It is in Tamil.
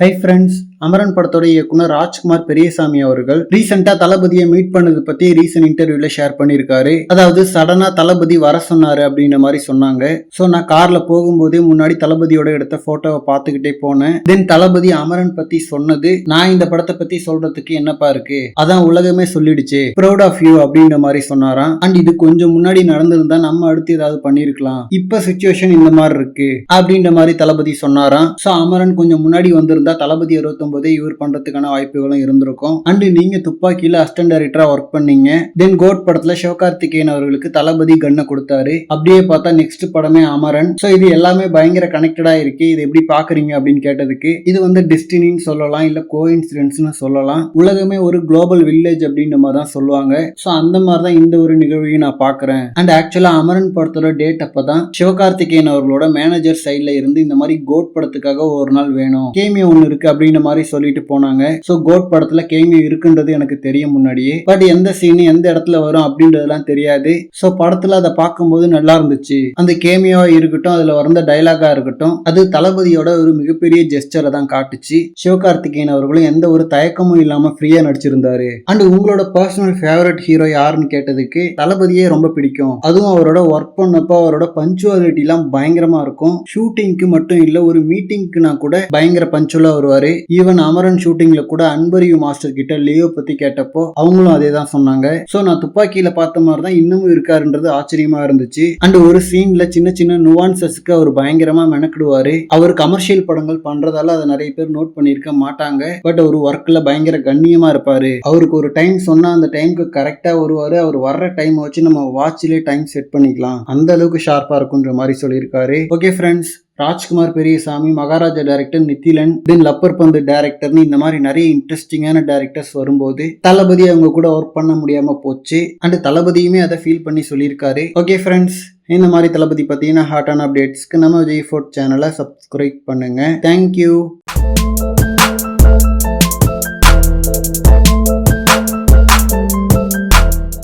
ஹை ஃப்ரெண்ட்ஸ் அமரன் படத்தோட இயக்குனர் ராஜ்குமார் பெரியசாமி அவர்கள் ரீசெண்டா தளபதியை மீட் பண்ணது பத்தி ரீசன்ட் இன்டர்வியூல ஷேர் பண்ணிருக்காரு. அதாவது சடனா தளபதி வர சொன்னாரு அப்படின்ற மாதிரி சொன்னாங்க. சோ நான் கார்ல போகும்போதே முன்னாடி தளபதியோட எடுத்த போட்டோவை பார்த்துக்கிட்டே போனேன். தென் தளபதி அமரன் பத்தி சொன்னது நான் இந்த படத்தை பத்தி சொல்றதுக்கு என்னப்பா இருக்கு? அதான் உலகமே சொல்லிடுச்சு. ப்ரௌட் ஆஃப் யூ அப்படின்ற மாதிரி சொன்னாராம். அண்ட் இது கொஞ்சம் முன்னாடி நடந்திருந்தா நம்ம அடுத்து ஏதாவது பண்ணியிருக்கலாம் இப்ப சுச்சுவேஷன் இந்த மாதிரி இருக்கு. அப்படின்ற மாதிரி தளபதி சொன்னாராம். சோ அமரன் கொஞ்சம் முன்னாடி வந்திருந்தா தளபதி அறுபத்தொன்பதே இவர் பண்றதுக்கான வாய்ப்புகளும் இருந்திருக்கும். அண்ட் நீங்க துப்பாக்கியில அசிஸ்டன்ட் டைரக்டரா ஒர்க் பண்ணீங்க. தென் கோட் படத்துல சிவகார்த்திகேயன் அவர்களுக்கு தளபதி கண்ணை கொடுத்தாரு. அப்படியே பார்த்தா நெக்ஸ்ட் படமே அமரன். ஸோ இது எல்லாமே பயங்கர கனெக்டடா இருக்கு. இது எப்படி பாக்குறீங்க அப்படின்னு கேட்டதுக்கு இது வந்து டெஸ்டினின்னு சொல்லலாம் இல்ல கோ இன்சிடென்ட்ஸ்னு சொல்லலாம். உலகமே ஒரு குளோபல் வில்லேஜ் அப்படின்ற மாதிரி தான் சொல்லுவாங்க. ஸோ அந்த மாதிரி தான் இந்த ஒரு நிகழ்வையும் நான் பார்க்குறேன். அண்ட் ஆக்சுவலாக அமரன் படத்தோட டேட் அப்போ தான் சிவகார்த்திகேயன் அவர்களோட மேனேஜர் சைடில் இருந்து இந்த மாதிரி கோட் படத்துக்காக ஒரு நாள் வேணும். கேமியோ ஒன்று இருக்கு அப்படின்ற மாதிரி சொல்லிட்டு போனாங்க. ஸோ கோட் படத்துல கேமியோ இருக்குன்றது எனக்கு தெரியும் முன்னாடியே. பட் எந்த சீனு எந்த இடத்துல வரும் அப்படின்றதுலாம் தெரியாது. ஸோ படத்துல அதை பார்க்கும்போது நல்லா இருந்துச்சு. அந்த கேமியோ இருக்கட்டும் அதுல வந்த டைலாகா இருக்கட்டும் அது தளபதியோட ஒரு மிகப்பெரிய ஜெஸ்டரை தான் காட்டுச்சு. சிவகார்த்திகேயன் அவர்களும் எந்த ஒரு தயக்கமும் இல்லாம ஃப்ரீயா நடிச்சிருந்தாரு. அண்ட் உங்களோட பர்சனல் ஃபேவரட் ஹீரோ யாருன்னு கேட்டதுக்கு தளபதியே ரொம்ப பிடிக்கும். அதுவும் அவரோட ஒர்க் பண்ணப்போ அவரோட பஞ்சுவாலிட்டி எல்லாம் பயங்கரமா இருக்கும். ஷூட்டிங்க்கு மட்டும் இல்ல ஒரு மீட்டிங்க்குனா கூட பயங்கர பஞ்சுவலா வருவாரு. ஈவன் அமரன் ஷூட்டிங்ல கூட அன்பரியு மாஸ்டர் கிட்ட லியோ பத்தி கேட்டப்போ அவங்களும் அதே தான் சொன்னாங்க. சோ நான் துப்பாக்கியில பார்த்த மாதிரி தான் இன்னமும் இருக்காருன்றது ஆச்சரியமா இருந்துச்சு. அண்ட் ஒரு சீன்ல சின்ன சின்ன நுவான்சஸ்க்கு அவர் பயங்கரமா மெனக்கிடுவாரு. அவர் கமர்ஷியல் படங்கள் பண்றதால அதை நிறைய பேர் நோட் பண்ணியிருக்க மாட்டாங்க. பட் ஒரு ஒர்க்ல பயங்கர கண்ணியமா இருப்பாரு. அவருக்கு ஒரு டைம் சொன்னா அந்த டைம்க்கு கரெக்டா வருவாரு. அவர் வர்ற டைம் வச்சு நம்ம வாட்ச்லயே டைம் செட் பண்ணிக்கலாம். அந்த அளவுக்கு ஷார்ப்பா இருக்குன்ற மாதிரி சொல்லியிருக்காரு. Okay friends Rajkumar Periyasamy Maharaja director Nithilan then Lubber Pandhu டைரக்டர்னு இந்த மாதிரி நிறைய இன்ட்ரெஸ்டிங்கான டைரக்டர்ஸ் வரும்போது தளபதி அவங்க கூட ஒர்க் பண்ண முடியாம போச்சு. அண்ட் தளபதியுமே அதை ஃபீல் பண்ணி சொல்லியிருக்காரு. ஓகே ஃப்ரெண்ட்ஸ் இந்த மாதிரி தளபதி பார்த்தீங்கன்னா ஹாட்டான அப்டேட்ஸ்க்கு நம்ம விஜய் ஃபோர்ட் சேனலை சப்ஸ்கிரைப் பண்ணுங்க. Thank you